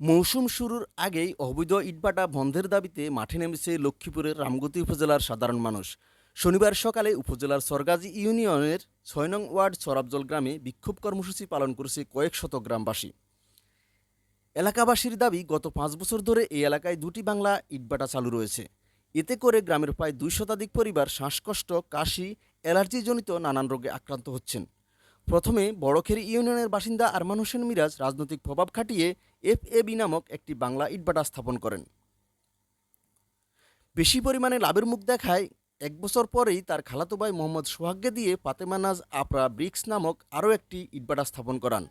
মৌসুম শুরুর আগেই অবৈধ ইটভাটা বন্ধের দাবিতে মাঠে নেমেছে লক্ষ্মীপুরের রামগতি উপজেলার সাধারণ মানুষ। শনিবার সকালে উপজেলার সরগাজী ইউনিয়নের ছয় নং ওয়ার্ড সরাবজল গ্রামে বিক্ষোভ কর্মসূচি পালন করেছে কয়েক শত গ্রামবাসী। এলাকাবাসীর দাবি, গত পাঁচ বছর ধরে এই এলাকায় দুটি বাংলা ইটভাটা চালু রয়েছে। এতে করে গ্রামের প্রায় দুই শতাধিক পরিবার শ্বাসকষ্ট, কাশি, অ্যালার্জিজনিত নানান রোগে আক্রান্ত হচ্ছেন। প্রথমে বড়খেরি ইউনিয়নের বাসিন্দা আরমান হোসেন মিরাজ রাজনৈতিক প্রভাব খাটিয়ে এফ এ বি নামক একটি বাংলা ইটভাটা স্থাপন করেন। বেশি পরিমাণে লাভের মুখ দেখায় এক বছর পরেই তার খালাতো ভাই মোহাম্মদ সোহাগকে দিয়ে পাতেমানাজ আপরা ব্রিক্স নামক আরও একটি ইটভাটা স্থাপন করান।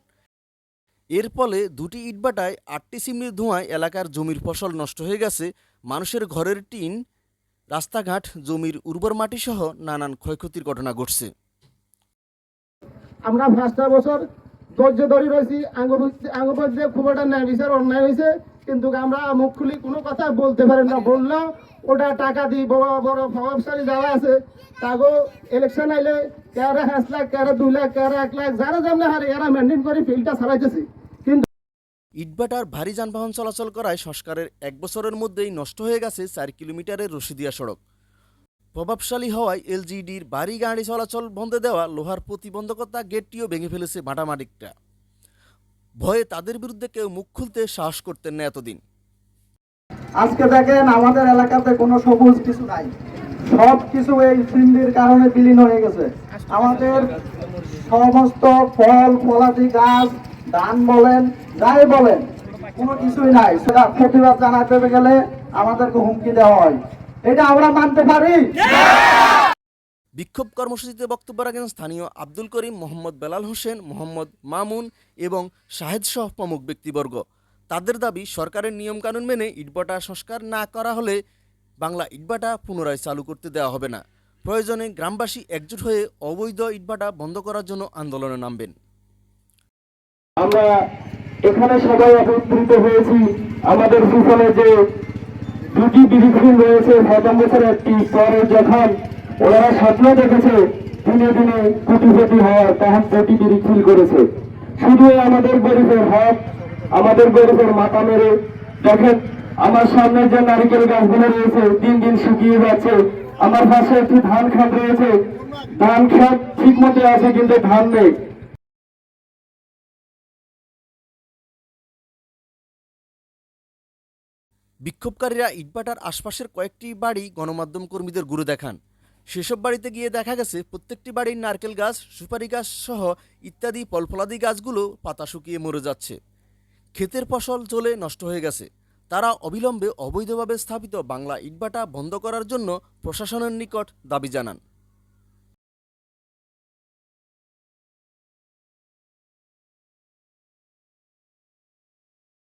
এর ফলে দুটি ইটভাটায় আটটি চিমনির ধোঁয়ায় এলাকার জমির ফসল নষ্ট হয়ে গেছে, মানুষের ঘরের টিন, রাস্তাঘাট, জমির উর্বর মাটি সহ নানান ক্ষয়ক্ষতির ঘটনা ঘটছে। আমরা পাঁচটা বছর ধৈর্য ধরে রয়েছি। আঙ্গপদ যে খুব একটা ন্যায় বিচার অন্যায় হয়েছে। কিন্তু আমরা মুখ খুলি, কোনো কথা বলতে পারেন না বললেও ওটা টাকা দিই বড় বড় প্রভাবশালী যারা আছে, তাগো ইলেকশন আইলে কারা পাঁচ লাখ কারা দুই লাখ কারা এক লাখ, যারা যেমন হারে এরা মেনটেন করে ফিল্ডটা চালাইতেছে। কিন্তু ইটভাটার ভারী যানবাহন চলাচল করায় সংস্কারের এক বছরের মধ্যেই নষ্ট হয়ে গেছে চার কিলোমিটারের রশিদিয়া সড়ক। প্রভাবশালী হওয়ায় এলজিডির বাড়ি গাড়ি চলাচল বন্ধে দেওয়া লোহার প্রতিবন্ধকতা গেটটিও ভেঙে ফেলেছে মাটামাটিকটা। ভয়ে তাদের বিরুদ্ধে কেউ মুখ খুলতে সাহস করতেন না এতদিন। আজকে দেখেন আমাদের এলাকাতে কোনো সবুজ কিছু নাই। সব কিছু এই সিন্ধির কারণে বিলীন হয়ে গেছে। আমাদের সমস্ত ফল, ফলাদি, গাছ, ধান বলেন, যাই বলেন, কোনো কিছুই নাই। সেটা প্রতিবাদ জানাতে গেলে আমাদেরকে হুমকি দেওয়া হয়। এটা আমরা মানতে পারি। বিক্ষোভ কর্মসূচিতে বক্তব্য রাখেন স্থানীয় আব্দুল করিম মোহাম্মদ বেলাল হোসেন মোহাম্মদ মামুন এবং শাহেদ সহ প্রমুখ ব্যক্তিবর্গ। তাদের দাবি সরকারের নিয়মকানুন মেনে ইটভাটা সংস্কার না করা হলে বাংলা ইটভাটা পুনরায় চালু করতে দেওয়া হবে না। প্রয়োজনে গ্রামবাসী একজোট হয়ে অবৈধ ইটভাটা বন্ধ করার জন্য আন্দোলনে নামবেন। আমরা এখানে সবাই একত্রিত হয়েছি। আমাদের পিছনে যে দুটি বিধিক্ষণ রয়েছে। প্রথম বছর একটি পরে যখন ওনারা স্বপ্ন দেখেছে, দিনে দিনে কোটিপতি হওয়ার তখন দুটি বিধিক্ষণ করেছে। শুধু আমাদের গরিবের হক আমাদের গরিবের মাথা মেরে, দেখেন, আমার সামনে যে নারিকেল গাছগুলো রয়েছে, দিন দিন শুকিয়ে যাচ্ছে। আমার পাশে একটি ধান খাত রয়েছে। ধান খাত ঠিক মতো আছে, কিন্তু ধান নেই। বিক্ষোভকারীরা ইটভাটার আশপাশের কয়েকটি বাড়ি গণমাধ্যম কর্মীদের ঘুরে দেখান। সেসব বাড়িতে গিয়ে দেখা গেছে, প্রত্যেকটি বাড়ির নারকেল গাছ, সুপারি গাছ সহ ইত্যাদি ফলফলাদি গাছগুলো পাতা শুকিয়ে মরে যাচ্ছে। ক্ষেতের ফসল জ্বলে নষ্ট হয়ে গেছে। তারা অবিলম্বে অবৈধভাবে স্থাপিত বাংলা ইটভাটা বন্ধ করার জন্য প্রশাসনের নিকট দাবি জানান।